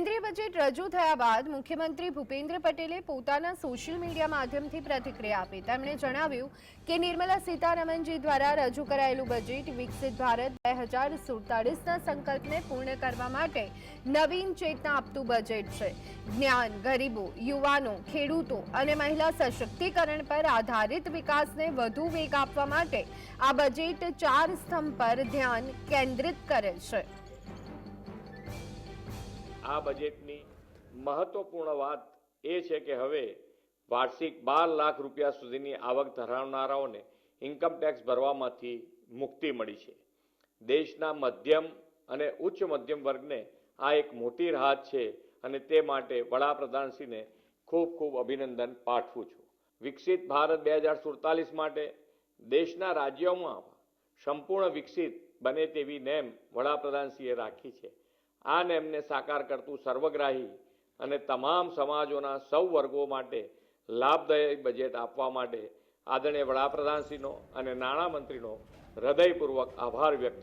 કેન્દ્રીય બજેટ રજૂ થયા બાદ મુખ્યમંત્રી ભૂપેન્દ્ર પટેલે પોતાના સોશિયલ મીડિયા માધ્યમથી પ્રતિક્રિયા આપી. તેમણે જણાવ્યું કે નિર્મલા સીતારમણજી દ્વારા રજૂ કરાયેલું બજેટ વિકસિત ભારત બે હજાર સુડતાલીસના સંકલ્પને પૂર્ણ કરવા માટે નવીન ચેતના આપતું બજેટ છે. જ્ઞાન, ગરીબો, યુવાનો, ખેડૂતો અને મહિલા સશક્તિકરણ પર આધારિત વિકાસને વધુ વેગ આપવા માટે આ બજેટ ચાર સ્તંભ પર ધ્યાન કેન્દ્રિત કરે છે. આ બજેટની મહત્વપૂર્ણ વાત એ છે કે હવે વાર્ષિક બાર લાખ રૂપિયા સુધીની આવક ધરાવનારાઓને ઇન્કમ ટેક્સ ભરવામાંથી મુક્તિ મળી છે. દેશના મધ્યમ અને ઉચ્ચ મધ્યમ વર્ગને આ એક મોટી રાહત છે અને તે માટે વડાપ્રધાનશ્રીને ખૂબ ખૂબ અભિનંદન પાઠવું છું. વિકસિત ભારત બે હજાર સુડતાલીસ માટે દેશના રાજ્યોમાં સંપૂર્ણ વિકસિત બને તેવી નેમ વડાપ્રધાનશ્રીએ રાખી છે. આ નેમને સાકાર કરતું સર્વગ્રાહી અને તમામ સમાજોના સૌ વર્ગો માટે લાભદાયક બજેટ આપવા માટે આદરણીય વડાપ્રધાનશ્રીનો અને નાણામંત્રીનો હૃદયપૂર્વક આભાર વ્યક્ત